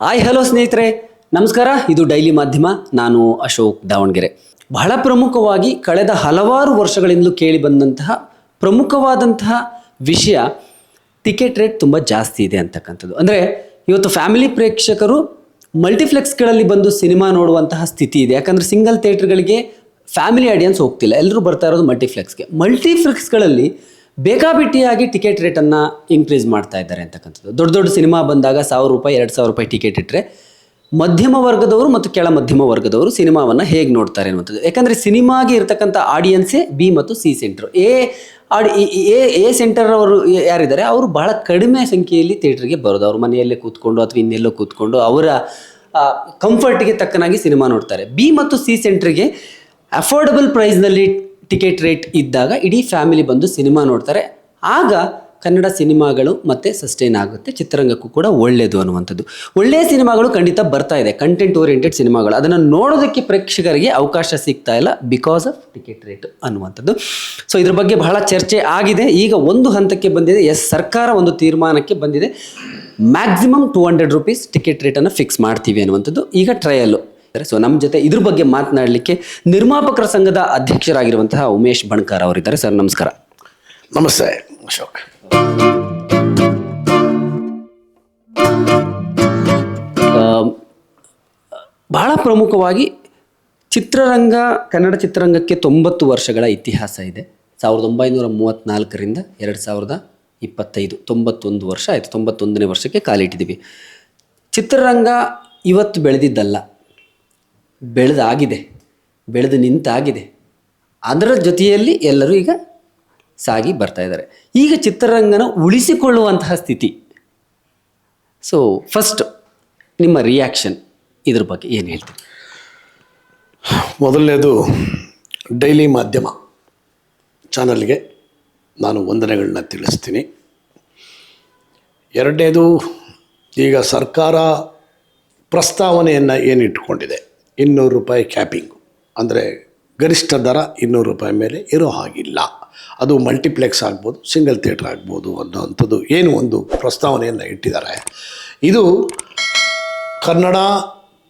Hi, hello ಸ್ನೇಹಿತರೆ. ನಮಸ್ಕಾರ. ಇದು ಡೈಲಿ ಮಾಧ್ಯಮ. ನಾನು ಅಶೋಕ್ ದಾವಣಗೆರೆ. ಬಹಳ ಪ್ರಮುಖವಾಗಿ ಕಳೆದ ಹಲವಾರು ವರ್ಷಗಳಿಂದಲೂ ಕೇಳಿ ಬಂದಂತಹ ಪ್ರಮುಖವಾದಂತಹ ವಿಷಯ ಟಿಕೆಟ್ ರೇಟ್ ತುಂಬ ಜಾಸ್ತಿ ಇದೆ ಅಂತಕ್ಕಂಥದ್ದು. ಅಂದರೆ ಇವತ್ತು ಫ್ಯಾಮಿಲಿ ಪ್ರೇಕ್ಷಕರು ಮಲ್ಟಿಫ್ಲೆಕ್ಸ್ಗಳಲ್ಲಿ ಬಂದು ಸಿನಿಮಾ ನೋಡುವಂತಹ ಸ್ಥಿತಿ ಇದೆ. ಯಾಕಂದರೆ ಸಿಂಗಲ್ ಥಿಯೇಟ್ರ್ಗಳಿಗೆ ಫ್ಯಾಮಿಲಿ ಆಡಿಯನ್ಸ್ ಹೋಗ್ತಿಲ್ಲ. ಎಲ್ಲರೂ ಬರ್ತಾ ಇರೋದು ಮಲ್ಟಿಫ್ಲೆಕ್ಸ್ಗೆ ಮಲ್ಟಿಪ್ಲೆಕ್ಸ್ಗಳಲ್ಲಿ ಬೇಕಾಬಿಟ್ಟಿಯಾಗಿ ಟಿಕೆಟ್ ರೇಟನ್ನು ಇನ್ಕ್ರೀಸ್ ಮಾಡ್ತಾ ಇದ್ದಾರೆ ಅಂತಕ್ಕಂಥದ್ದು. ದೊಡ್ಡ ದೊಡ್ಡ ಸಿನಿಮಾ ಬಂದಾಗ ಸಾವಿರ ರೂಪಾಯಿ, ಎರಡು ಸಾವಿರ ರೂಪಾಯಿ ಟಿಕೆಟ್ ಇಟ್ಟರೆ ಮಧ್ಯಮ ವರ್ಗದವರು ಮತ್ತು ಕೆಳ ಮಧ್ಯಮ ವರ್ಗದವರು ಸಿನಿಮಾವನ್ನು ಹೇಗೆ ನೋಡ್ತಾರೆ ಅನ್ನುವಂಥದ್ದು. ಯಾಕಂದರೆ ಸಿನಿಮಾಗೆ ಇರತಕ್ಕಂಥ ಆಡಿಯನ್ಸೇ ಬಿ ಮತ್ತು ಸಿ ಸೆಂಟ್ರ್ ಎ ಆಡಿ ಎ ಎ ಸೆಂಟರ್ ಅವರು ಯಾರಿದ್ದಾರೆ? ಅವರು ಬಹಳ ಕಡಿಮೆ ಸಂಖ್ಯೆಯಲ್ಲಿ ಥಿಯೇಟ್ರಿಗೆ ಬರೋದು. ಅವ್ರ ಮನೆಯಲ್ಲೇ ಕೂತ್ಕೊಂಡು ಅಥವಾ ಇನ್ನೆಲ್ಲೋ ಕೂತ್ಕೊಂಡು ಅವರ ಕಂಫರ್ಟ್ಗೆ ತಕ್ಕನಾಗಿ ಸಿನಿಮಾ ನೋಡ್ತಾರೆ. ಬಿ ಮತ್ತು ಸಿ ಸೆಂಟ್ರಿಗೆ ಅಫೋರ್ಡಬಲ್ ಪ್ರೈಸ್ನಲ್ಲಿ ಟಿಕೆಟ್ ರೇಟ್ ಇದ್ದಾಗ ಇಡೀ ಫ್ಯಾಮಿಲಿ ಬಂದು ಸಿನಿಮಾ ನೋಡ್ತಾರೆ. ಆಗ ಕನ್ನಡ ಸಿನಿಮಾಗಳು ಮತ್ತೆ ಸಸ್ಟೈನ್ ಆಗುತ್ತೆ. ಚಿತ್ರರಂಗಕ್ಕೂ ಕೂಡ ಒಳ್ಳೆಯದು ಅನ್ನುವಂಥದ್ದು. ಒಳ್ಳೆಯ ಸಿನಿಮಾಗಳು ಖಂಡಿತ ಬರ್ತಾ ಇದೆ. ಕಂಟೆಂಟ್ ಓರಿಯೆಂಟೆಡ್ ಸಿನಿಮಾಗಳು. ಅದನ್ನು ನೋಡೋದಕ್ಕೆ ಪ್ರೇಕ್ಷಕರಿಗೆ ಅವಕಾಶ ಸಿಗ್ತಾ ಇಲ್ಲ ಬಿಕಾಸ್ ಆಫ್ ಟಿಕೆಟ್ ರೇಟ್ ಅನ್ನುವಂಥದ್ದು. ಸೊ ಇದ್ರ ಬಗ್ಗೆ ಬಹಳ ಚರ್ಚೆ ಆಗಿದೆ. ಈಗ ಒಂದು ಹಂತಕ್ಕೆ ಬಂದಿದೆ. ಎಸ್ ಸರ್ಕಾರ ಒಂದು ತೀರ್ಮಾನಕ್ಕೆ ಬಂದಿದೆ. Maximum two hundred rupees ticket ರೇಟನ್ನು fix ಮಾಡ್ತೀವಿ ಅನ್ನುವಂಥದ್ದು. ಈಗ ಟ್ರಯಲ್ಲು ಸೊ ನಮ್ಮ ಜೊತೆ ಇದ್ರ ಬಗ್ಗೆ ಮಾತನಾಡಲಿಕ್ಕೆ ನಿರ್ಮಾಪಕರ ಸಂಘದ ಅಧ್ಯಕ್ಷರಾಗಿರುವಂತಹ ಉಮೇಶ್ ಬಣ್ಕಾರ್ ಅವರಿದ್ದಾರೆ. ಸರ್ ನಮಸ್ಕಾರ. ನಮಸ್ತೆ ಅಶೋಕ್. ಬಹಳ ಪ್ರಮುಖವಾಗಿ ಚಿತ್ರರಂಗ ಕನ್ನಡ ಚಿತ್ರರಂಗಕ್ಕೆ ತೊಂಬತ್ತು ವರ್ಷಗಳ ಇತಿಹಾಸ ಇದೆ. ಸಾವಿರದ ಒಂಬೈನೂರ ಮೂವತ್ತ್ನಾಲ್ಕರಿಂದ ಎರಡು ಸಾವಿರದ ಇಪ್ಪತ್ತೈದು ತೊಂಬತ್ತೊಂದು ವರ್ಷ ಆಯಿತು. ತೊಂಬತ್ತೊಂದನೇ ವರ್ಷಕ್ಕೆ ಕಾಲಿಟ್ಟಿದ್ದೀವಿ. ಚಿತ್ರರಂಗ ಇವತ್ತು ಬೆಳೆದಿದ್ದಲ್ಲ. ಬೆಳೆದಾಗಿದೆ, ಬೆಳೆದು ನಿಂತಾಗಿದೆ. ಅದರ ಜೊತೆಯಲ್ಲಿ ಎಲ್ಲರೂ ಈಗ ಸಾಗಿ ಬರ್ತಾ ಇದ್ದಾರೆ. ಈಗ ಚಿತ್ರರಂಗನ ಉಳಿಸಿಕೊಳ್ಳುವಂತಹ ಸ್ಥಿತಿ. ಸೊ ಫಸ್ಟ್ ನಿಮ್ಮ ರಿಯಾಕ್ಷನ್ ಇದ್ರ ಬಗ್ಗೆ ಏನು ಹೇಳ್ತೀರಿ? ಮೊದಲನೇದು ಡೈಲಿ ಮಾಧ್ಯಮ ಚಾನಲ್ಗೆ ನಾನು ವಂದನೆಗಳನ್ನ ತಿಳಿಸ್ತೀನಿ. ಎರಡನೇದು ಈಗ ಸರ್ಕಾರ ಪ್ರಸ್ತಾವನೆಯನ್ನು ಏನು ಇಟ್ಕೊಂಡಿದೆ? ಇನ್ನೂರು ರೂಪಾಯಿ ಕ್ಯಾಪಿಂಗು. ಅಂದರೆ ಗರಿಷ್ಠ ದರ ಇನ್ನೂರು ರೂಪಾಯಿ ಮೇಲೆ ಇರೋ ಹಾಗಿಲ್ಲ. ಅದು ಮಲ್ಟಿಪ್ಲೆಕ್ಸ್ ಆಗ್ಬೋದು, ಸಿಂಗಲ್ ಥಿಯೇಟ್ರ್ ಆಗ್ಬೋದು ಅನ್ನೋವಂಥದ್ದು ಏನು ಒಂದು ಪ್ರಸ್ತಾವನೆಯನ್ನು ಇಟ್ಟಿದ್ದಾರೆ. ಇದು ಕನ್ನಡ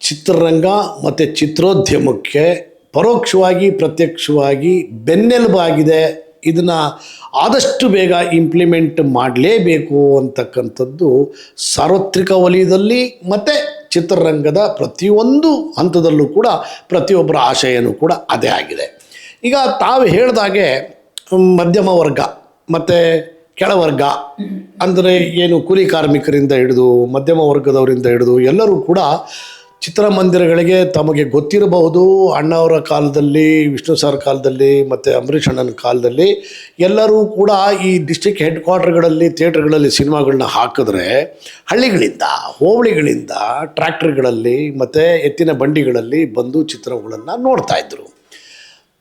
ಚಿತ್ರರಂಗ ಮತ್ತು ಚಿತ್ರೋದ್ಯಮಕ್ಕೆ ಪರೋಕ್ಷವಾಗಿ, ಪ್ರತ್ಯಕ್ಷವಾಗಿ ಬೆನ್ನೆಲುಬಾಗಿದೆ. ಇದನ್ನು ಆದಷ್ಟು ಬೇಗ ಇಂಪ್ಲಿಮೆಂಟ್ ಮಾಡಲೇಬೇಕು ಅಂತಕ್ಕಂಥದ್ದು ಸಾರ್ವತ್ರಿಕ ವಲಯದಲ್ಲಿ ಮತ್ತು ಚಿತ್ರರಂಗದ ಪ್ರತಿಯೊಂದು ಹಂತದಲ್ಲೂ ಕೂಡ ಪ್ರತಿಯೊಬ್ಬರ ಆಶಯನೂ ಕೂಡ ಅದೇ ಆಗಿದೆ. ಈಗ ತಾವು ಹೇಳಿದಾಗೆ ಮಧ್ಯಮ ವರ್ಗ ಮತ್ತು ಕೆಳವರ್ಗ ಅಂದರೆ ಏನು ಕೂಲಿ ಕಾರ್ಮಿಕರಿಂದ ಹಿಡಿದು ಮಧ್ಯಮ ವರ್ಗದವರಿಂದ ಹಿಡಿದು ಎಲ್ಲರೂ ಕೂಡ ಚಿತ್ರಮಂದಿರಗಳಿಗೆ ತಮಗೆ ಗೊತ್ತಿರಬಹುದು, ಅಣ್ಣವರ ಕಾಲದಲ್ಲಿ, ವಿಷ್ಣು ಸರ್ ಕಾಲದಲ್ಲಿ, ಮತ್ತು ಅಂಬರೀಷ್ ಅಣ್ಣನ ಕಾಲದಲ್ಲಿ ಎಲ್ಲರೂ ಕೂಡ ಈ ಡಿಸ್ಟಿಕ್ ಹೆಡ್ ಕ್ವಾರ್ಟರ್ಗಳಲ್ಲಿ ಥಿಯೇಟ್ರ್ಗಳಲ್ಲಿ ಸಿನಿಮಾಗಳನ್ನ ಹಾಕಿದ್ರೆ ಹಳ್ಳಿಗಳಿಂದ, ಹೋಬಳಿಗಳಿಂದ, ಟ್ರ್ಯಾಕ್ಟರ್ಗಳಲ್ಲಿ, ಮತ್ತು ಎತ್ತಿನ ಬಂಡಿಗಳಲ್ಲಿ ಬಂದು ಚಿತ್ರಗಳನ್ನು ನೋಡ್ತಾ ಇದ್ದರು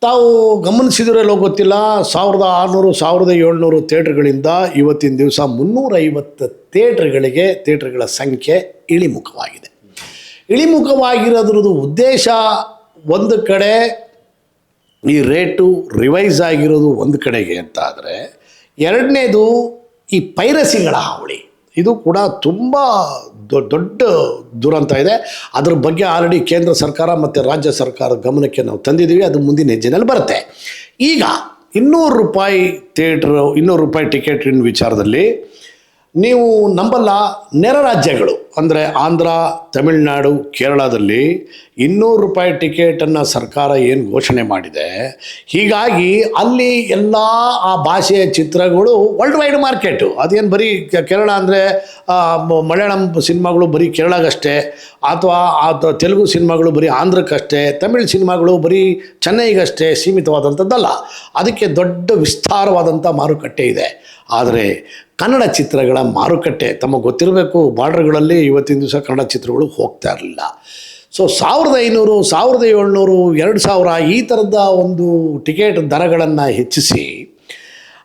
ತಾವು ಗಮನಿಸಿದ್ರಲ್ಲೋ ಗೊತ್ತಿಲ್ಲ, ಸಾವಿರದ ಆರುನೂರು, ಸಾವಿರದ ಏಳ್ನೂರು ಥಿಯೇಟ್ರ್ಗಳಿಂದ ಇವತ್ತಿನ ದಿವಸ ಮುನ್ನೂರೈವತ್ತು ಥಿಯೇಟ್ರ್ಗಳಿಗೆ ಥಿಯೇಟ್ರ್ಗಳ ಸಂಖ್ಯೆ ಇಳಿಮುಖವಾಗಿದೆ. ಇಳಿಮುಖವಾಗಿರೋದ್ರದ್ದು ಉದ್ದೇಶ ಒಂದು ಕಡೆ ಈ ರೇಟು ರಿವೈಸ್ ಆಗಿರೋದು ಒಂದು ಕಡೆಗೆ ಅಂತ ಆದರೆ ಎರಡನೇದು ಈ ಪೈರಸಿಗಳ ಹಾವಳಿ. ಇದು ಕೂಡ ತುಂಬ ದೊಡ್ಡ ದುರಂತ ಇದೆ. ಅದ್ರ ಬಗ್ಗೆ ಆಲ್ರೆಡಿ ಕೇಂದ್ರ ಸರ್ಕಾರ ಮತ್ತು ರಾಜ್ಯ ಸರ್ಕಾರದ ಗಮನಕ್ಕೆ ನಾವು ತಂದಿದ್ದೀವಿ. ಅದು ಮುಂದಿನ ಹೆಜ್ಜೆನಲ್ಲಿ ಬರುತ್ತೆ. ಈಗ ಇನ್ನೂರು ರೂಪಾಯಿ ಥಿಯೇಟ್ರ್, ಇನ್ನೂರು ರೂಪಾಯಿ ಟಿಕೆಟಿನ ವಿಚಾರದಲ್ಲಿ ನೀವು ನಂಬಲ್ಲ ನೆರ ರಾಜ್ಯಗಳು. ಅಂದರೆ ಆಂಧ್ರ, ತಮಿಳುನಾಡು, ಕೇರಳದಲ್ಲಿ ಇನ್ನೂರು ರೂಪಾಯಿ ಟಿಕೆಟನ್ನು ಸರ್ಕಾರ ಏನು ಘೋಷಣೆ ಮಾಡಿದೆ? ಹೀಗಾಗಿ ಅಲ್ಲಿ ಎಲ್ಲ ಆ ಭಾಷೆಯ ಚಿತ್ರಗಳು ವರ್ಲ್ಡ್ ವೈಡ್ ಮಾರ್ಕೆಟು ಅದೇನು ಬರೀ ಕೇರಳ ಅಂದರೆ ಮಲಯಾಳಂ ಸಿನಿಮಾಗಳು ಬರೀ ಕೇರಳಗಷ್ಟೇ, ಅಥವಾ ಅಥವಾ ತೆಲುಗು ಸಿನಿಮಾಗಳು ಬರೀ ಆಂಧ್ರಕ್ಕಷ್ಟೇ, ತಮಿಳ್ ಸಿನಿಮಾಗಳು ಬರೀ ಚೆನ್ನೈಗಷ್ಟೇ ಸೀಮಿತವಾದಂಥದ್ದಲ್ಲ ಅದಕ್ಕೆ ದೊಡ್ಡ ವಿಸ್ತಾರವಾದಂಥ ಮಾರುಕಟ್ಟೆ ಇದೆ. ಆದರೆ ಕನ್ನಡ ಚಿತ್ರಗಳ ಮಾರುಕಟ್ಟೆ ತಮಗೆ ಗೊತ್ತಿರಬೇಕು ಬಾರ್ಡರ್ಗಳಲ್ಲಿ ಇವತ್ತಿನ ದಿವಸ ಕನ್ನಡ ಚಿತ್ರಗಳು ಹೋಗ್ತಾ ಇರಲಿಲ್ಲ. ಸೊ ಸಾವಿರದ ಐನೂರು, ಸಾವಿರದ ಏಳ್ನೂರು, ಎರಡು ಸಾವಿರ ಈ ಥರದ ಒಂದು ಟಿಕೆಟ್ ದರಗಳನ್ನು ಹೆಚ್ಚಿಸಿ,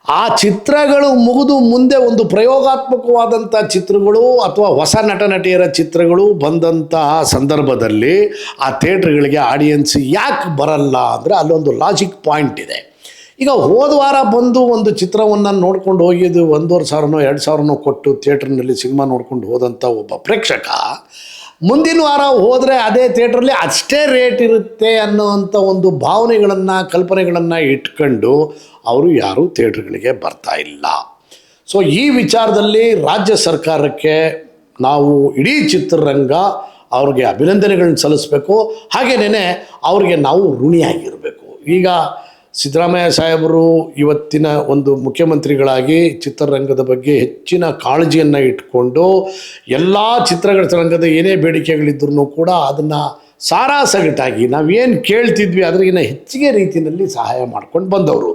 ಆ ಚಿತ್ರಗಳು ಮುಗಿದು ಮುಂದೆ ಒಂದು ಪ್ರಯೋಗಾತ್ಮಕವಾದಂಥ ಚಿತ್ರಗಳು ಅಥವಾ ಹೊಸ ನಟ, ನಟಿಯರ ಚಿತ್ರಗಳು ಬಂದಂತಹ ಸಂದರ್ಭದಲ್ಲಿ ಆ ಥಿಯೇಟ್ರ್ಗಳಿಗೆ ಆಡಿಯನ್ಸ್ ಯಾಕೆ ಬರಲ್ಲ ಅಂದರೆ ಅಲ್ಲೊಂದು ಲಾಜಿಕ್ ಪಾಯಿಂಟ್ ಇದೆ. ಈಗ ಹೋದ ವಾರ ಬಂದು ಒಂದು ಚಿತ್ರವನ್ನು ನೋಡ್ಕೊಂಡು ಹೋಗಿದ್ದು ಒಂದೂವರೆ ಸಾವಿರನೋ, ಎರಡು ಸಾವಿರನೋ ಕೊಟ್ಟು ಥಿಯೇಟ್ರ್ನಲ್ಲಿ ಸಿನಿಮಾ ನೋಡ್ಕೊಂಡು ಹೋದಂಥ ಒಬ್ಬ ಪ್ರೇಕ್ಷಕ, ಮುಂದಿನ ವಾರ ಹೋದರೆ ಅದೇ ಥಿಯೇಟ್ರಲ್ಲಿ ಅಷ್ಟೇ ರೇಟ್ ಇರುತ್ತೆ ಅನ್ನೋವಂಥ ಒಂದು ಭಾವನೆಗಳನ್ನು, ಕಲ್ಪನೆಗಳನ್ನು ಇಟ್ಕೊಂಡು ಅವರು ಯಾರೂ ಥಿಯೇಟ್ರ್ಗಳಿಗೆ ಬರ್ತಾ ಇಲ್ಲ. ಸೊ ಈ ವಿಚಾರದಲ್ಲಿ ರಾಜ್ಯ ಸರ್ಕಾರಕ್ಕೆ ನಾವು ಇಡೀ ಚಿತ್ರರಂಗ ಅವ್ರಿಗೆ ಅಭಿನಂದನೆಗಳನ್ನ ಸಲ್ಲಿಸಬೇಕು. ಹಾಗೇನೇ ಅವ್ರಿಗೆ ನಾವು ಋಣಿಯಾಗಿರಬೇಕು. ಈಗ ಸಿದ್ದರಾಮಯ್ಯ ಸಾಹೇಬರು ಇವತ್ತಿನ ಒಂದು ಮುಖ್ಯಮಂತ್ರಿಗಳಾಗಿ ಚಿತ್ರರಂಗದ ಬಗ್ಗೆ ಹೆಚ್ಚಿನ ಕಾಳಜಿಯನ್ನು ಇಟ್ಕೊಂಡು ಎಲ್ಲ ಚಿತ್ರರಂಗದ ಏನೇ ಬೇಡಿಕೆಗಳಿದ್ರೂ ಕೂಡ ಅದನ್ನು ಸಾರಾಸಗಟಾಗಿ ನಾವೇನು ಕೇಳ್ತಿದ್ವಿ ಅದರಿಗಿನ ಹೆಚ್ಚಿಗೆ ರೀತಿಯಲ್ಲಿ ಸಹಾಯ ಮಾಡ್ಕೊಂಡು ಬಂದವರು.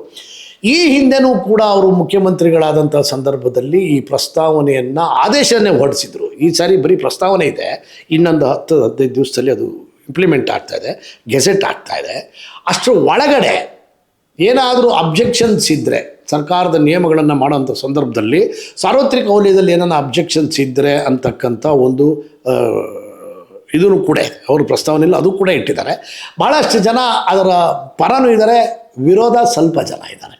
ಈ ಹಿಂದೆನೂ ಕೂಡ ಅವರು ಮುಖ್ಯಮಂತ್ರಿಗಳಾದಂಥ ಸಂದರ್ಭದಲ್ಲಿ ಈ ಪ್ರಸ್ತಾವನೆಯನ್ನು ಆದೇಶನೇ ಹೊರಡಿಸಿದರು. ಈ ಸಾರಿ ಬರೀ ಪ್ರಸ್ತಾವನೆ ಇದೆ. ಇನ್ನೊಂದು ಹತ್ತು ಹದಿನೈದು ದಿವಸದಲ್ಲಿ ಅದು ಇಂಪ್ಲಿಮೆಂಟ್ ಆಗ್ತಾ ಇದೆ ಗೆಸೆಟ್ ಆಗ್ತಾ ಇದೆ. ಅಷ್ಟರ ಒಳಗಡೆ ಏನಾದರೂ ಅಬ್ಜೆಕ್ಷನ್ಸ್ ಇದ್ದರೆ ಸರ್ಕಾರದ ನಿಯಮಗಳನ್ನು ಮಾಡೋಂಥ ಸಂದರ್ಭದಲ್ಲಿ ಸಾರ್ವತ್ರಿಕ ವಲಯದಲ್ಲಿ ಏನಾನ ಅಬ್ಜೆಕ್ಷನ್ಸ್ ಇದ್ದರೆ ಅಂತಕ್ಕಂಥ ಒಂದು ಇದನ್ನು ಕೂಡ ಅವರು ಪ್ರಸ್ತಾವನೆಯಲ್ಲಿ ಅದು ಕೂಡ ಇಟ್ಟಿದ್ದಾರೆ. ಭಾಳಷ್ಟು ಜನ ಅದರ ಪರನೂ ಇದ್ದಾರೆ, ವಿರೋಧ ಸ್ವಲ್ಪ ಜನ ಇದ್ದಾರೆ.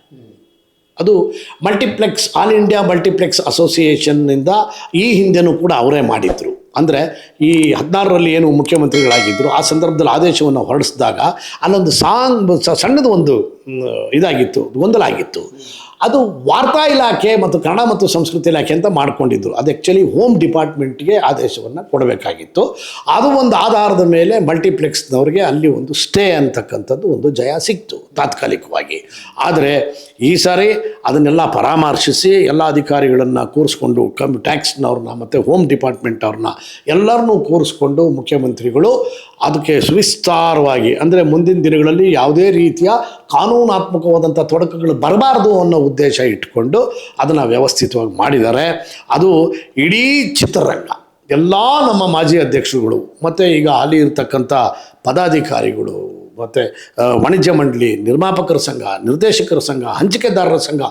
ಅದು ಮಲ್ಟಿಪ್ಲೆಕ್ಸ್, ಆಲ್ ಇಂಡಿಯಾ ಮಲ್ಟಿಪ್ಲೆಕ್ಸ್ ಅಸೋಸಿಯೇಷನ್ನಿಂದ ಈ ಹಿಂದೆನೂ ಕೂಡ ಅವರೇ ಮಾಡಿದ್ರು. ಅಂದರೆ ಈ ಹದಿನಾರರಲ್ಲಿ ಏನು ಮುಖ್ಯಮಂತ್ರಿಗಳಾಗಿದ್ದರು ಆ ಸಂದರ್ಭದಲ್ಲಿ ಆದೇಶವನ್ನು ಹೊರಡಿಸಿದಾಗ ಅಲ್ಲೊಂದು ಸಾಂಗ್ ಸಣ್ಣದು ಒಂದು ಇದಾಗಿತ್ತು ಗೊಂದಲ ಆಗಿತ್ತು ಅದು ವಾರ್ತಾ ಇಲಾಖೆ ಮತ್ತು ಕನ್ನಡ ಮತ್ತು ಸಂಸ್ಕೃತಿ ಇಲಾಖೆ ಅಂತ ಮಾಡಿಕೊಂಡಿದ್ದರು ಅದು ಆ್ಯಕ್ಚುಲಿ ಹೋಮ್ ಡಿಪಾರ್ಟ್ಮೆಂಟ್ಗೆ ಆದೇಶವನ್ನು ಕೊಡಬೇಕಾಗಿತ್ತು. ಅದು ಒಂದು ಆಧಾರದ ಮೇಲೆ ಮಲ್ಟಿಪ್ಲೆಕ್ಸ್ನವ್ರಿಗೆ ಅಲ್ಲಿ ಒಂದು ಸ್ಟೇ ಅಂತಕ್ಕಂಥದ್ದು ಒಂದು ಜಯ ಸಿಕ್ತು. ತಾತ್ಕಾಲಿಕವಾಗಿ. ಆದರೆ ಈ ಸಾರಿ ಅದನ್ನೆಲ್ಲ ಪರಾಮರ್ಶಿಸಿ ಎಲ್ಲ ಅಧಿಕಾರಿಗಳನ್ನು ಕೂರಿಸ್ಕೊಂಡು ಕಮ್ ಟ್ಯಾಕ್ಸ್ನವ್ರನ್ನ ಮತ್ತು ಹೋಮ್ ಡಿಪಾರ್ಟ್ಮೆಂಟ್ ಅವ್ರನ್ನ ಎಲ್ಲರನ್ನೂ ಕೂರಿಸ್ಕೊಂಡು ಮುಖ್ಯಮಂತ್ರಿಗಳು ಅದಕ್ಕೆ ಸುವಿಸ್ತಾರವಾಗಿ, ಅಂದರೆ ಮುಂದಿನ ದಿನಗಳಲ್ಲಿ ಯಾವುದೇ ರೀತಿಯ ಕಾನೂನಾತ್ಮಕವಾದಂಥ ತೊಡಕುಗಳು ಬರಬಾರ್ದು ಅನ್ನೋ ಉದ್ದೇಶ ಇಟ್ಕೊಂಡು ಅದನ್ನು ವ್ಯವಸ್ಥಿತವಾಗಿ ಮಾಡಿದ್ದಾರೆ. ಅದು ಇಡೀ ಚಿತ್ರರಂಗ, ಎಲ್ಲ ನಮ್ಮ ಮಾಜಿ ಅಧ್ಯಕ್ಷರುಗಳು, ಮತ್ತು ಈಗ ಅಲ್ಲಿ ಇರತಕ್ಕಂಥ ಪದಾಧಿಕಾರಿಗಳು ಮತ್ತು ವಾಣಿಜ್ಯ ಮಂಡಳಿ, ನಿರ್ಮಾಪಕರ ಸಂಘ, ನಿರ್ದೇಶಕರ ಸಂಘ, ಹಂಚಿಕೆದಾರರ ಸಂಘ,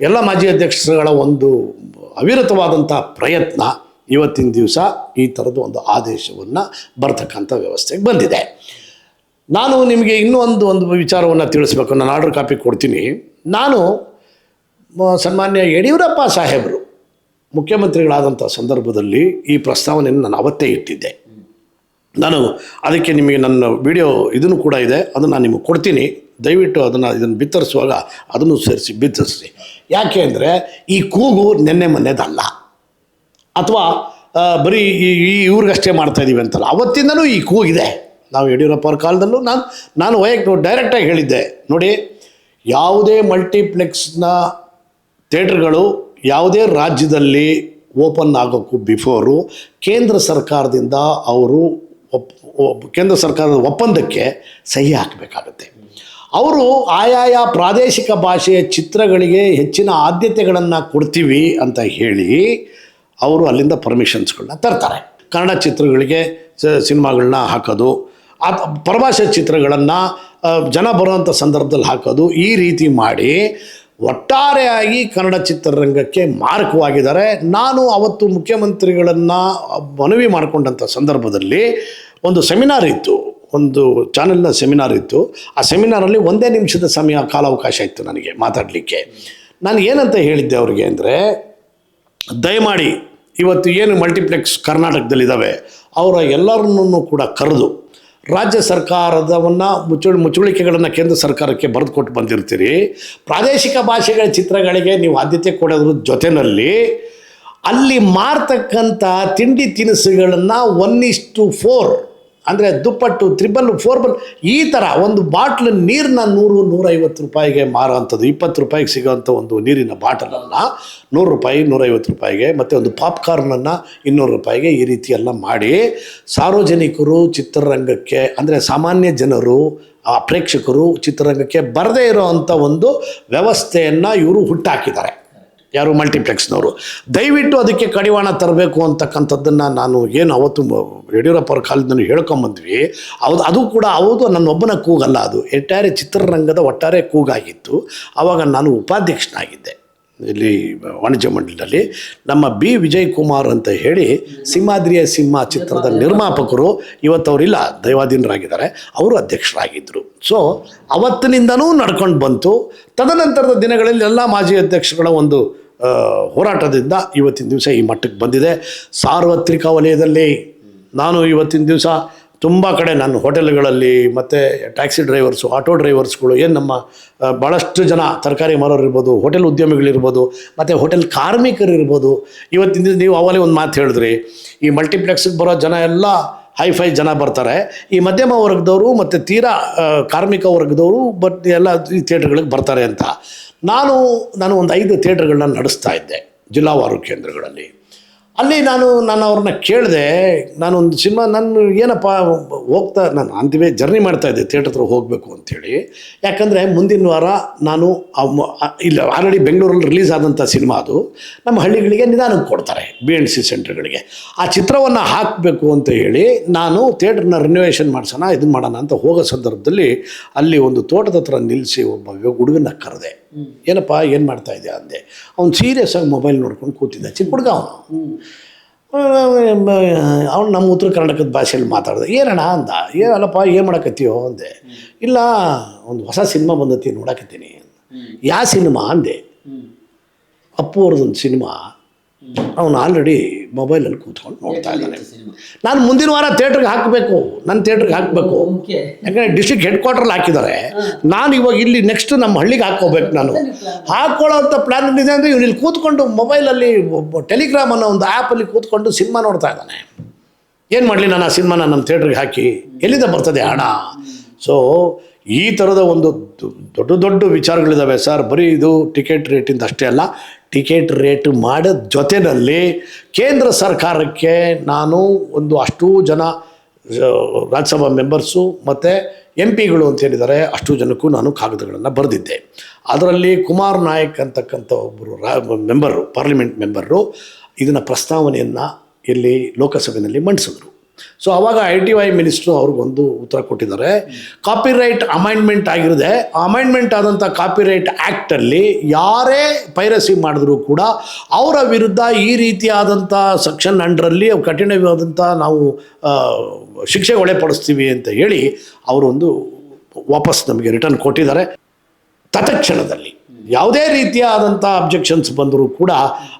ಎಲ್ಲ ಮಾಜಿ ಅಧ್ಯಕ್ಷರುಗಳ ಒಂದು ಅವಿರತವಾದಂಥ ಪ್ರಯತ್ನ ಇವತ್ತಿನ ದಿವಸ ಈ ಥರದ ಒಂದು ಆದೇಶವನ್ನು ಬರ್ತಕ್ಕಂಥ ವ್ಯವಸ್ಥೆಗೆ ಬಂದಿದೆ. ನಾನು ನಿಮಗೆ ಇನ್ನೂ ಒಂದು ಒಂದು ವಿಚಾರವನ್ನು ತಿಳಿಸ್ಬೇಕು. ನಾನು ಆರ್ಡರ್ ಕಾಪಿ ಕೊಡ್ತೀನಿ. ನಾನು ಸನ್ಮಾನ್ಯ ಯಡಿಯೂರಪ್ಪ ಸಾಹೇಬರು ಮುಖ್ಯಮಂತ್ರಿಗಳಾದಂಥ ಸಂದರ್ಭದಲ್ಲಿ ಈ ಪ್ರಸ್ತಾವನೆಯನ್ನು ನಾನು ಅವತ್ತೇ ಇಟ್ಟಿದ್ದೆ. ನಾನು ಅದಕ್ಕೆ ನಿಮಗೆ ನನ್ನ ವಿಡಿಯೋ ಇದನ್ನು ಕೂಡ ಇದೆ, ಅದನ್ನು ನಾನು ನಿಮಗೆ ಕೊಡ್ತೀನಿ. ದಯವಿಟ್ಟು ಅದನ್ನು ಇದನ್ನು ಬಿತ್ತರಿಸುವಾಗ ಅದನ್ನು ಸೇರಿಸಿ, ಬಿತ್ತರಿಸಿ. ಯಾಕೆ ಅಂದರೆ ಈ ಕೂಗು ನೆನ್ನೆ ಮೊನ್ನೆದಲ್ಲ. ಅಥವಾ ಬರೀ ಈ ಈ ಇವ್ರಿಗಷ್ಟೇ ಮಾಡ್ತಾ ಇದ್ದೀವಿ ಅಂತಲ್ಲ. ಅವತ್ತಿಂದನೂ ಈ ಕೂಗಿದೆ ನಾವು ಯಡಿಯೂರಪ್ಪ ಅವ್ರ ಕಾಲದಲ್ಲೂ ನಾನು ನಾನು ವೈಯಕ್ತಿಕ ಡೈರೆಕ್ಟಾಗಿ ಹೇಳಿದ್ದೆ. ನೋಡಿ, ಯಾವುದೇ ಮಲ್ಟಿಪ್ಲೆಕ್ಸ್ನ ಥಿಯೇಟ್ರ್ಗಳು ಯಾವುದೇ ರಾಜ್ಯದಲ್ಲಿ ಓಪನ್ ಆಗೋಕ್ಕೂ ಬಿಫೋರು ಕೇಂದ್ರ ಸರ್ಕಾರದಿಂದ ಅವರು ಒಪ್ ಕೇಂದ್ರ ಸರ್ಕಾರದ ಒಪ್ಪಂದಕ್ಕೆ ಸಹಿ ಹಾಕಬೇಕಾಗತ್ತೆ. ಅವರು ಆಯಾಯ ಪ್ರಾದೇಶಿಕ ಭಾಷೆಯ ಚಿತ್ರಗಳಿಗೆ ಹೆಚ್ಚಿನ ಆದ್ಯತೆಗಳನ್ನು ಕೊಡ್ತೀವಿ ಅಂತ ಹೇಳಿ ಅವರು ಅಲ್ಲಿಂದ ಪರ್ಮಿಷನ್ಸ್ಗಳನ್ನ ತರ್ತಾರೆ. ಕನ್ನಡ ಚಿತ್ರಗಳಿಗೆ ಸಿನಿಮಾಗಳನ್ನ ಹಾಕೋದು ಆ ಪರಭಾಷೆ ಚಿತ್ರಗಳನ್ನು ಜನ ಬರುವಂಥ ಸಂದರ್ಭದಲ್ಲಿ ಹಾಕೋದು ಈ ರೀತಿ ಮಾಡಿ ಒಟ್ಟಾರೆಯಾಗಿ ಕನ್ನಡ ಚಿತ್ರರಂಗಕ್ಕೆ ಮಾರಕವಾಗಿದ್ದಾರೆ. ನಾನು ಅವತ್ತು ಮುಖ್ಯಮಂತ್ರಿಗಳನ್ನು ಮನವಿ ಮಾಡಿಕೊಂಡಂಥ ಸಂದರ್ಭದಲ್ಲಿ ಒಂದು ಸೆಮಿನಾರ್ ಇತ್ತು. ಒಂದು ಚಾನೆಲ್ನ ಸೆಮಿನಾರ್ ಇತ್ತು. ಆ ಸೆಮಿನಾರಲ್ಲಿ ಒಂದೇ ನಿಮಿಷದ ಸಮಯ ಕಾಲಾವಕಾಶ ಇತ್ತು ನನಗೆ ಮಾತಾಡಲಿಕ್ಕೆ. ನಾನು ಏನಂತ ಹೇಳಿದ್ದೆ ಅವ್ರಿಗೆ ಅಂದರೆ, ದಯಮಾಡಿ, ಇವತ್ತು ಏನು ಮಲ್ಟಿಪ್ಲೆಕ್ಸ್ ಕರ್ನಾಟಕದಲ್ಲಿದ್ದಾವೆ, ಅವರ ಎಲ್ಲರನ್ನೂ ಕೂಡ ಕರೆದು ರಾಜ್ಯ ಸರ್ಕಾರದವನ್ನು ಮುಚ್ಚು ಮುಚ್ಚುಳಿಕೆಗಳನ್ನು ಕೇಂದ್ರ ಸರ್ಕಾರಕ್ಕೆ ಬರೆದು ಕೊಟ್ಟು ಬಂದಿರ್ತೀರಿ. ಪ್ರಾದೇಶಿಕ ಭಾಷೆಗಳ ಚಿತ್ರಗಳಿಗೆ ನೀವು ಆದ್ಯತೆ ಕೊಡೋದ್ರ ಜೊತೆಯಲ್ಲಿ ಅಲ್ಲಿ ಮಾರ್ತಕ್ಕಂಥ ತಿಂಡಿ ತಿನಿಸುಗಳನ್ನು ಒನ್ ಇಷ್ಟು ಫೋರ್ ಅಂದರೆ ದುಪ್ಪಟ್ಟು, ತ್ರಿಬಲ್ ಫೋರ್ ಬಲ್ ಈ ಥರ ಒಂದು ಬಾಟ್ಲ್ ನೀರನ್ನ ನೂರು, ನೂರೈವತ್ತು ರೂಪಾಯಿಗೆ ಮಾರುವಂಥದ್ದು. ಇಪ್ಪತ್ತು ರೂಪಾಯಿಗೆ ಸಿಗೋವಂಥ ಒಂದು ನೀರಿನ ಬಾಟಲನ್ನು ನೂರು ರೂಪಾಯಿ, ನೂರೈವತ್ತು ರೂಪಾಯಿಗೆ, ಮತ್ತು ಒಂದು ಪಾಪ್ಕಾರ್ನನ್ನು ಇನ್ನೂರು ರೂಪಾಯಿಗೆ ಈ ರೀತಿಯೆಲ್ಲ ಮಾಡಿ ಸಾರ್ವಜನಿಕರು ಚಿತ್ರರಂಗಕ್ಕೆ, ಅಂದರೆ ಸಾಮಾನ್ಯ ಜನರು, ಆ ಪ್ರೇಕ್ಷಕರು ಚಿತ್ರರಂಗಕ್ಕೆ ಬರದೇ ಇರೋವಂಥ ಒಂದು ವ್ಯವಸ್ಥೆಯನ್ನು ಇವರು ಹುಟ್ಟಾಕಿದ್ದಾರೆ. ಯಾರು ಮಲ್ಟಿಪ್ಲೆಕ್ಸ್ನವರು? ದಯವಿಟ್ಟು ಅದಕ್ಕೆ ಕಡಿವಾಣ ತರಬೇಕು ಅಂತಕ್ಕಂಥದ್ದನ್ನು ನಾನು ಏನು ಅವತ್ತು ಯಡಿಯೂರಪ್ಪರ ಯಡಿಯೂರಪ್ಪ ಅವ್ರ ಕಾಲದಲ್ಲಿ ಹೇಳ್ಕೊಂಬಂದ್ವಿ. ಅದು ಅದು ಕೂಡ ಹೌದು ನನ್ನೊಬ್ಬನ ಕೂಗಲ್ಲ ಅದು. ಎಟ್ಟಾರೆ ಚಿತ್ರರಂಗದ ಒಟ್ಟಾರೆ ಕೂಗಾಗಿತ್ತು. ಆವಾಗ ನಾನು ಉಪಾಧ್ಯಕ್ಷನಾಗಿದ್ದೆ. ಇಲ್ಲಿ ವಾಣಿಜ್ಯ ಮಂಡಳಿಯಲ್ಲಿ ನಮ್ಮ ಬಿ. ವಿಜಯ್ ಕುಮಾರ್ ಅಂತ ಹೇಳಿ ಸಿಂಹಾದ್ರಿಯ ಸಿಂಹ ಚಿತ್ರದ ನಿರ್ಮಾಪಕರು. ಇವತ್ತು ಅವರಿಲ್ಲ ದೈವಾಧೀನರಾಗಿದ್ದಾರೆ. ಅವರು ಅಧ್ಯಕ್ಷರಾಗಿದ್ದರು ಸೊ ಅವತ್ತಿನಿಂದನೂ ನಡ್ಕೊಂಡು ಬಂತು. ತದನಂತರದ ದಿನಗಳಲ್ಲಿ ಎಲ್ಲ ಮಾಜಿ ಅಧ್ಯಕ್ಷಗಳ ಒಂದು ಹೋರಾಟದಿಂದ ಇವತ್ತಿನ ದಿವಸ ಈ ಮಟ್ಟಕ್ಕೆ ಬಂದಿದೆ. ಸಾರ್ವತ್ರಿಕ ವಲಯದಲ್ಲಿ ನಾನು ಇವತ್ತಿನ ದಿವಸ ತುಂಬ ಕಡೆ ನಾನು ಹೋಟೆಲ್ಗಳಲ್ಲಿ ಮತ್ತು ಟ್ಯಾಕ್ಸಿ ಡ್ರೈವರ್ಸು, ಆಟೋ ಡ್ರೈವರ್ಸ್ಗಳು, ಏನು ನಮ್ಮ ಭಾಳಷ್ಟು ಜನ ತರಕಾರಿ ಮಾರೋರು ಇರ್ಬೋದು ಹೋಟೆಲ್ ಉದ್ಯಮಿಗಳಿರ್ಬೋದು, ಮತ್ತು ಹೋಟೆಲ್ ಕಾರ್ಮಿಕರು ಇರ್ಬೋದು ಇವತ್ತಿನ ದಿವಸ ನೀವು ಅವಲೇ ಒಂದು ಮಾತು ಹೇಳಿದ್ರಿ. ಈ ಮಲ್ಟಿಪ್ಲೆಕ್ಸ್ಗೆ ಬರೋ ಜನ ಎಲ್ಲ ಹೈಫೈ ಜನ ಬರ್ತಾರೆ. ಈ ಮಧ್ಯಮ ವರ್ಗದವರು ಮತ್ತು ತೀರಾ ಕಾರ್ಮಿಕ ವರ್ಗದವರು ಬಟ್ ಎಲ್ಲ ಈ ಥಿಯೇಟ್ರ್ಗಳಿಗೆ ಬರ್ತಾರೆ ಅಂತ. ನಾನು ನಾನು ಒಂದು ಐದು ಥಿಯೇಟ್ರ್ಗಳನ್ನ ನಡೆಸ್ತಾ ಇದ್ದೆ ಜಿಲ್ಲಾವಾರು ಕೇಂದ್ರಗಳಲ್ಲಿ. ಅಲ್ಲಿ ನಾನು ನಾನು ಅವ್ರನ್ನ ಕೇಳಿದೆ ನಾನೊಂದು ಸಿನಿಮಾ, ನಾನು ಏನಪ್ಪ, ಹೋಗ್ತಾ, ನಾನು ಅಂತಿವೆ ಜರ್ನಿ ಮಾಡ್ತಾ ಇದ್ದೆ, ಥಿಯೇಟ್ರ್ ಹತ್ರ ಹೋಗಬೇಕು ಅಂಥೇಳಿ ಯಾಕಂದರೆ ಮುಂದಿನ ವಾರ ನಾನು ಇಲ್ಲ, ಆಲ್ರೆಡಿ ಬೆಂಗಳೂರಲ್ಲಿ ರಿಲೀಸ್ ಆದಂಥ ಸಿನಿಮಾ ಅದು. ನಮ್ಮ ಹಳ್ಳಿಗಳಿಗೆ ನಿಧಾನಕ್ಕೆ ಕೊಡ್ತಾರೆ ಬಿ ಎನ್ ಸಿ ಸೆಂಟ್ರ್ಗಳಿಗೆ. ಆ ಚಿತ್ರವನ್ನು ಹಾಕಬೇಕು ಅಂತ ಹೇಳಿ ನಾನು ಥಿಯೇಟ್ರನ್ನ ರಿನೋವೇಷನ್ ಮಾಡಿಸೋಣ ಇದನ್ನು ಮಾಡೋಣ ಅಂತ ಹೋಗೋ ಸಂದರ್ಭದಲ್ಲಿ ಅಲ್ಲಿ ಒಂದು ತೋಟದ ಹತ್ರ ನಿಲ್ಲಿಸಿ ಒಬ್ಬ ಹುಡುಗನ ಕರೆದೆ. ಏನಪ್ಪ ಏನು ಮಾಡ್ತಾ ಇದೆಯಾ ಅಂದೆ. ಅವ್ನು ಸೀರಿಯಸ್ ಆಗಿ ಮೊಬೈಲ್ ನೋಡ್ಕೊಂಡು ಕೂತಿದ್ದ. ಚಿಕ್ಕ ಹುಡುಗ ಅವನು. ಅವ್ನು ನಮ್ಮ ಉತ್ತರ ಕರ್ನಾಟಕದ ಭಾಷೆಯಲ್ಲಿ ಮಾತಾಡ್ದೆ. ಏನಣ್ಣ ಅಂದ. ಏನಲ್ಲಪ್ಪ ಏನು ಮಾಡಕತ್ತೀಯೋ ಅಂದೆ. ಇಲ್ಲ ಒಂದು ಹೊಸ ಸಿನಿಮಾ ಬಂದತಿ ನೋಡಕತ್ತೀನಿ ಯಾವ ಸಿನಿಮಾ ಅಂದೆ. ಅಪ್ಪು ಅವ್ರದ್ದೊಂದು ಸಿನಿಮಾ ಅವನು ಆಲ್ರೆಡಿ ಮೊಬೈಲಲ್ಲಿ ಕೂತ್ಕೊಂಡು ನೋಡ್ತಾ ಇದ್ದಾನೆ. ನಾನು ಮುಂದಿನ ವಾರ ಥಿಯೇಟ್ರಿಗೆ ಹಾಕಬೇಕು. ನನ್ನ ಥಿಯೇಟ್ರಿಗೆ ಹಾಕಬೇಕು. ಯಾಕಂದರೆ ಡಿಸ್ಟ್ರಿಕ್ಟ್ ಹೆಡ್ ಕ್ವಾರ್ಟ್ರಲ್ಲಿ ಹಾಕಿದ್ದಾರೆ. ನಾನು ಇವಾಗ ಇಲ್ಲಿ ನೆಕ್ಸ್ಟ್ ನಮ್ಮ ಹಳ್ಳಿಗೆ ಹಾಕೋಬೇಕು ನಾನು. ಹಾಕ್ಕೊಳ್ಳೋಂಥ ಪ್ಲ್ಯಾನ್ ಇದೆ ಅಂದರೆ ಇವನು ಇಲ್ಲಿ ಕೂತ್ಕೊಂಡು ಮೊಬೈಲಲ್ಲಿ ಟೆಲಿಗ್ರಾಮ್ ಅನ್ನೋ ಒಂದು ಆ್ಯಪಲ್ಲಿ ಕೂತ್ಕೊಂಡು ಸಿನಿಮಾ ನೋಡ್ತಾ ಇದ್ದಾನೆ. ಏನು ಮಾಡಲಿ ನಾನು ಆ ಸಿನಿಮಾನ ನಮ್ಮ ಥಿಯೇಟ್ರಿಗೆ ಹಾಕಿ? ಎಲ್ಲಿಂದ ಬರ್ತದೆ ಹಣ ಸೊ ಈ ಥರದ ಒಂದು ದೊಡ್ಡ ದೊಡ್ಡ ವಿಚಾರಗಳಿದ್ದಾವೆ ಸರ್. ಬರೀ ಇದು ಟಿಕೆಟ್ ರೇಟಿಂದ ಅಷ್ಟೇ ಅಲ್ಲ, ಟಿಕೆಟ್ ರೇಟ್ ಮಾಡೋದ ಜೊತೆಯಲ್ಲಿ ಕೇಂದ್ರ ಸರ್ಕಾರಕ್ಕೆ ನಾನು ಒಂದು ಅಷ್ಟೂ ಜನ ರಾಜ್ಯಸಭಾ ಮೆಂಬರ್ಸು ಮತ್ತು ಎಂ ಪಿಗಳು ಅಂತ ಹೇಳಿದ್ದಾರೆ, ಅಷ್ಟು ಜನಕ್ಕೂ ನಾನು ಕಾಗದಗಳನ್ನು ಬರೆದಿದ್ದೆ. ಅದರಲ್ಲಿ ಕುಮಾರ್ ನಾಯಕ್ ಅಂತಕ್ಕಂಥ ಒಬ್ಬರು ರಾ, ಮೆಂಬರು, ಪಾರ್ಲಿಮೆಂಟ್ ಮೆಂಬರು ಇದನ್ನು ಪ್ರಸ್ತಾವನೆಯನ್ನು ಇಲ್ಲಿ ಲೋಕಸಭೆಯಲ್ಲಿ ಮಂಡಿಸಿದ್ರು. ಸೊ ಅವಾಗ ಐ ಟಿ ವೈ ಮಿನಿಸ್ಟ್ರು ಅವ್ರಿಗೊಂದು ಉತ್ತರ ಕೊಟ್ಟಿದ್ದಾರೆ. ಕಾಪಿರೈಟ್ ಅಮೈಂಡ್ಮೆಂಟ್ ಆಗಿರದೆ ಅಮೈಂಡ್ಮೆಂಟ್ ಆದಂಥ ಕಾಪಿರೈಟ್ ಆ್ಯಕ್ಟಲ್ಲಿ ಯಾರೇ ಪೈರಸಿ ಮಾಡಿದ್ರು ಕೂಡ ಅವರ ವಿರುದ್ಧ ಈ ರೀತಿಯಾದಂಥ ಸೆಕ್ಷನ್ ಅಂಡ್ರಲ್ಲಿ ಕಠಿಣವಾದಂಥ ನಾವು ಶಿಕ್ಷೆ ಒಳಪಡಿಸ್ತೀವಿ ಅಂತ ಹೇಳಿ ಅವರೊಂದು ವಾಪಸ್ ನಮಗೆ ರಿಟರ್ನ್ ಕೊಟ್ಟಿದ್ದಾರೆ. ತತ್ಕ್ಷಣದಲ್ಲಿ ಯಾವುದೇ ರೀತಿಯಾದಂಥ ಅಬ್ಜೆಕ್ಷನ್ಸ್ ಬಂದರೂ ಕೂಡ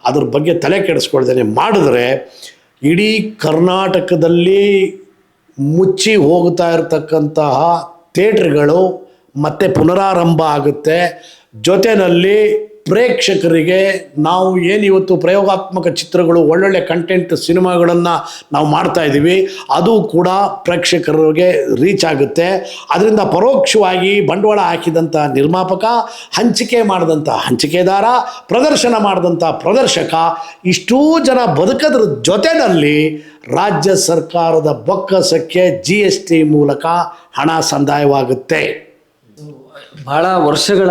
ಅದ್ರ ಬಗ್ಗೆ ತಲೆ ಕೆಡಿಸ್ಕೊಳ್ದೇನೆ ಮಾಡಿದ್ರೆ ಇಡೀ ಕರ್ನಾಟಕದಲ್ಲಿ ಮುಚ್ಚಿ ಹೋಗ್ತಾ ಇರತಕ್ಕಂತಹ ಥಿಯೇಟ್ರ್ಗಳು ಮತ್ತೆ ಪುನರಾರಂಭ ಆಗುತ್ತೆ. ಜೊತೆಯಲ್ಲಿ ಪ್ರೇಕ್ಷಕರಿಗೆ ನಾವು ಏನು ಇವತ್ತು ಪ್ರಯೋಗಾತ್ಮಕ ಚಿತ್ರಗಳು, ಒಳ್ಳೊಳ್ಳೆ ಕಂಟೆಂಟ್ ಸಿನಿಮಾಗಳನ್ನು ನಾವು ಮಾಡ್ತಾ ಇದ್ದೀವಿ ಅದು ಕೂಡ ಪ್ರೇಕ್ಷಕರಿಗೆ ರೀಚ್ ಆಗುತ್ತೆ. ಅದರಿಂದ ಪರೋಕ್ಷವಾಗಿ ಬಂಡವಾಳ ಹಾಕಿದಂಥ ನಿರ್ಮಾಪಕ, ಹಂಚಿಕೆ ಮಾಡಿದಂಥ ಹಂಚಿಕೆದಾರ, ಪ್ರದರ್ಶನ ಮಾಡಿದಂಥ ಪ್ರದರ್ಶಕ, ಇಷ್ಟೂ ಜನ ಬದುಕದ್ರ ಜೊತೆಯಲ್ಲಿ ರಾಜ್ಯ ಸರ್ಕಾರದ ಬೊಕ್ಕಸಕ್ಕೆ ಜಿ ಎಸ್ ಟಿ ಮೂಲಕ ಹಣ ಸಂದಾಯವಾಗುತ್ತೆ. ಬಹಳ ವರ್ಷಗಳ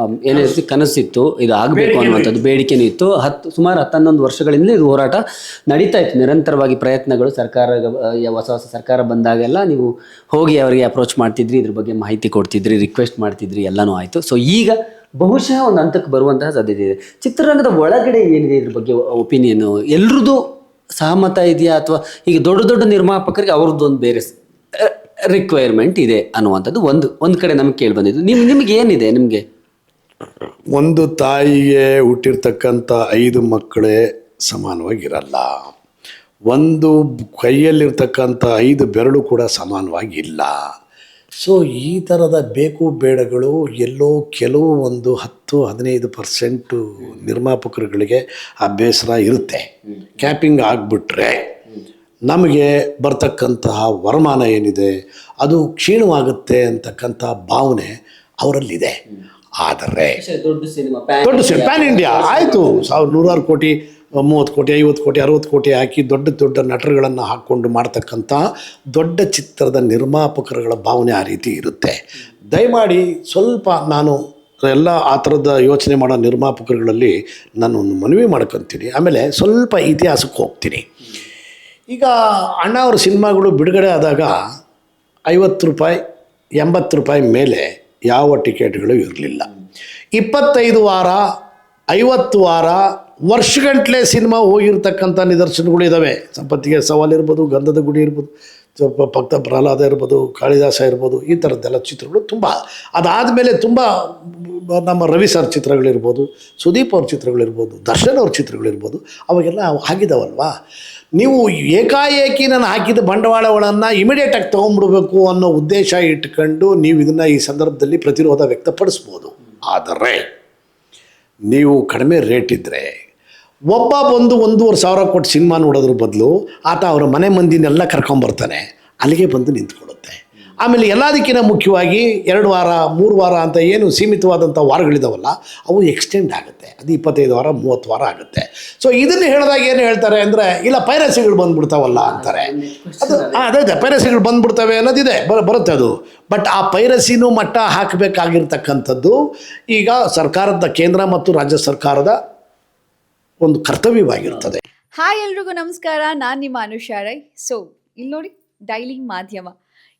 ಆಮ್, ಏನಿತ್ತು ಕನಸಿತ್ತು. ಇದು ಆಗಬೇಕು ಅನ್ನುವಂಥದ್ದು ಬೇಡಿಕೆನೂ ಇತ್ತು. ಹತ್ತು ಸುಮಾರು ಹತ್ತನ್ನೊಂದು ವರ್ಷಗಳಿಂದ ಇದು ಹೋರಾಟ ನಡೀತಾ ಇತ್ತು. ನಿರಂತರವಾಗಿ ಪ್ರಯತ್ನಗಳು ಸರ್ಕಾರ ಹೊಸ ಹೊಸ ಸರ್ಕಾರ ಬಂದಾಗೆಲ್ಲ ನೀವು ಹೋಗಿ ಅವರಿಗೆ ಅಪ್ರೋಚ್ ಮಾಡ್ತಿದ್ರಿ ಇದ್ರ ಬಗ್ಗೆ ಮಾಹಿತಿ ಕೊಡ್ತಿದ್ರಿ ರಿಕ್ವೆಸ್ಟ್ ಮಾಡ್ತಿದ್ರಿ ಎಲ್ಲನೂ ಆಯಿತು. ಸೊ ಈಗ ಬಹುಶಃ ಒಂದು ಹಂತಕ್ಕೆ ಬರುವಂತಹ ಸಾಧ್ಯತೆ ಇದೆ. ಚಿತ್ರರಂಗದ ಒಳಗಡೆ ಏನಿದೆ ಇದ್ರ ಬಗ್ಗೆ ಒಪಿನಿಯನ್ ಎಲ್ರದ್ದು ಸಹಮತ ಇದೆಯಾ ಅಥವಾ ಈಗ ದೊಡ್ಡ ದೊಡ್ಡ ನಿರ್ಮಾಪಕರಿಗೆ ಅವ್ರದ್ದು ಒಂದು ಬೇರೆ ರಿಕ್ವೈರ್ಮೆಂಟ್ ಇದೆ ಅನ್ನುವಂಥದ್ದು ಒಂದು ಒಂದು ಕಡೆ ನಮ್ಗೆ ಕೇಳಿ ಬಂದಿದ್ದು. ನಿಮ್ ನಿಮ್ಗೆ ಏನಿದೆ ನಿಮಗೆ? ಒಂದು ತಾಯಿಗೆ ಹುಟ್ಟಿರ್ತಕ್ಕಂಥ ಐದು ಮಕ್ಕಳೇ ಸಮಾನವಾಗಿರಲ್ಲ. ಒಂದು ಕೈಯಲ್ಲಿರ್ತಕ್ಕಂಥ ಐದು ಬೆರಳು ಕೂಡ ಸಮಾನವಾಗಿಲ್ಲ. ಸೊ ಈ ಥರದ ಬೇಕು ಬೇಡಗಳು ಎಲ್ಲೋ ಕೆಲವು ಒಂದು ಹತ್ತು ಹದಿನೈದು ಪರ್ಸೆಂಟು ನಿರ್ಮಾಪಕರುಗಳಿಗೆ ಆ ಬೇಸರ ಇರುತ್ತೆ ಕ್ಯಾಪಿಂಗ್ ಆಗಿಬಿಟ್ರೆ ನಮಗೆ ಬರ್ತಕ್ಕಂತಹ ವರಮಾನ ಏನಿದೆ ಅದು ಕ್ಷೀಣವಾಗುತ್ತೆ ಅಂತಕ್ಕಂಥ ಭಾವನೆ ಅವರಲ್ಲಿದೆ. ಆದರೆ ದೊಡ್ಡ ಸಿನಿಮಾ ದೊಡ್ಡ ಸಿನಿಮಾ ಪ್ಯಾನ್ ಇಂಡಿಯಾ ಆಯಿತು. ಸಾವಿರ ನೂರಾರು ಕೋಟಿ ಮೂವತ್ತು ಕೋಟಿ ಐವತ್ತು ಕೋಟಿ ಅರವತ್ತು ಕೋಟಿ ಹಾಕಿ ದೊಡ್ಡ ದೊಡ್ಡ ನಟರುಗಳನ್ನು ಹಾಕ್ಕೊಂಡು ಮಾಡ್ತಕ್ಕಂಥ ದೊಡ್ಡ ಚಿತ್ರದ ನಿರ್ಮಾಪಕರುಗಳ ಭಾವನೆ ಆ ರೀತಿ ಇರುತ್ತೆ. ದಯಮಾಡಿ ಸ್ವಲ್ಪ ನಾನು ಎಲ್ಲ ಆ ಥರದ ಯೋಚನೆ ಮಾಡೋ ನಿರ್ಮಾಪಕರುಗಳಲ್ಲಿ ನಾನು ಒಂದು ಮನವಿ ಮಾಡ್ಕೊತೀನಿ. ಆಮೇಲೆ ಸ್ವಲ್ಪ ಇತಿಹಾಸಕ್ಕೆ ಹೋಗ್ತೀನಿ. ಈಗ ಅಣ್ಣ ಅವ್ರ ಸಿನಿಮಾಗಳು ಬಿಡುಗಡೆ ಆದಾಗ ಐವತ್ತು ರೂಪಾಯಿ, ಎಂಬತ್ತು ರೂಪಾಯಿ ಮೇಲೆ ಯಾವ ಟಿಕೆಟ್ಗಳು ಇರಲಿಲ್ಲ. ಇಪ್ಪತ್ತೈದು ವಾರ, ಐವತ್ತು ವಾರ ವರ್ಷಗಟ್ಟಲೆ ಸಿನಿಮಾ ಹೋಗಿರ್ತಕ್ಕಂಥ ನಿದರ್ಶನಗಳು ಇದ್ದಾವೆ ಸಂಪತ್ತಿಗೆ ಸವಾಲು ಇರ್ಬೋದು, ಗಂಧದ ಗುಡಿ ಇರ್ಬೋದು, ಸ್ವಲ್ಪ ಭಕ್ತ ಪ್ರಹ್ಲಾದ ಇರ್ಬೋದು, ಕಾಳಿದಾಸ ಇರ್ಬೋದು, ಈ ಥರದ್ದೆಲ್ಲ ಚಿತ್ರಗಳು ತುಂಬ. ಅದಾದಮೇಲೆ ತುಂಬ ನಮ್ಮ ರವಿ ಸರ್ ಚಿತ್ರಗಳಿರ್ಬೋದು ಸುದೀಪ್ ಅವ್ರ ಚಿತ್ರಗಳಿರ್ಬೋದು ದರ್ಶನ್ ಅವ್ರ ಚಿತ್ರಗಳಿರ್ಬೋದು ಅವಾಗೆಲ್ಲ ಆಗಿದಾವಲ್ವಾ ನೀವು ಏಕಾಏಕಿ ನಾನು ಹಾಕಿದ ಬಂಡವಾಳಗಳನ್ನು ಇಮಿಡಿಯೇಟಾಗಿ ತೊಗೊಂಡ್ಬಿಡ್ಬೇಕು ಅನ್ನೋ ಉದ್ದೇಶ ಇಟ್ಕೊಂಡು ನೀವು ಇದನ್ನು ಈ ಸಂದರ್ಭದಲ್ಲಿ ಪ್ರತಿರೋಧ ವ್ಯಕ್ತಪಡಿಸ್ಬೋದು. ಆದರೆ ನೀವು ಕಡಿಮೆ ರೇಟ್ ಇದ್ದರೆ ಒಬ್ಬ ಬಂದು ಒಂದೂವರೆ ಸಾವಿರ ಕೊಟ್ಟು ಸಿನಿಮಾ ನೋಡೋದ್ರ ಬದಲು ಆತ ಅವರ ಮನೆ ಮಂದಿನೆಲ್ಲ ಕರ್ಕೊಂಬರ್ತಾನೆ. ಅಲ್ಲಿಗೆ ಬಂದು ನಿಂತ್ಕೊಳ್ಳುತ್ತೆ. ಆಮೇಲೆ ಎಲ್ಲದಕ್ಕಿಂತ ಮುಖ್ಯವಾಗಿ ಎರಡು ವಾರ, ಮೂರು ವಾರ ಅಂತ ಏನು ಸೀಮಿತವಾದಂಥ ವಾರಗಳಿದಾವಲ್ಲ, ಅವು ಎಕ್ಸ್ಟೆಂಡ್ ಆಗುತ್ತೆ. ಅದು ಇಪ್ಪತ್ತೈದು ವಾರ, ಮೂವತ್ತು ವಾರ ಆಗುತ್ತೆ. ಸೊ ಇದನ್ನು ಹೇಳಿದಾಗ ಏನು ಹೇಳ್ತಾರೆ ಅಂದರೆ, ಇಲ್ಲ, ಪೈರಸಿಗಳು ಬಂದುಬಿಡ್ತಾವಲ್ಲ ಅಂತಾರೆ. ಅದು ಅದೇ ಪೈರಸಿಗಳು ಬಂದುಬಿಡ್ತವೆ ಅನ್ನೋದಿದೆ ಬರ ಬರುತ್ತೆ ಅದು. ಬಟ್ ಆ ಪೈರಸಿನೂ ಮಟ್ಟ ಹಾಕಬೇಕಾಗಿರ್ತಕ್ಕಂಥದ್ದು, ಈಗ ಸರ್ಕಾರದ, ಕೇಂದ್ರ ಮತ್ತು ರಾಜ್ಯ ಸರ್ಕಾರದ ಒಂದು ಕರ್ತವ್ಯವಾಗಿರ್ತದೆ. ಹಾಯ್ ಎಲ್ರಿಗೂ ನಮಸ್ಕಾರ. ನಾನು ನಿಮ್ಮ ಅನುಷಾ ರೈ. ಸೊ ಇಲ್ಲಿ ನೋಡಿ ಡೈಲಿ ಮಾಧ್ಯಮ.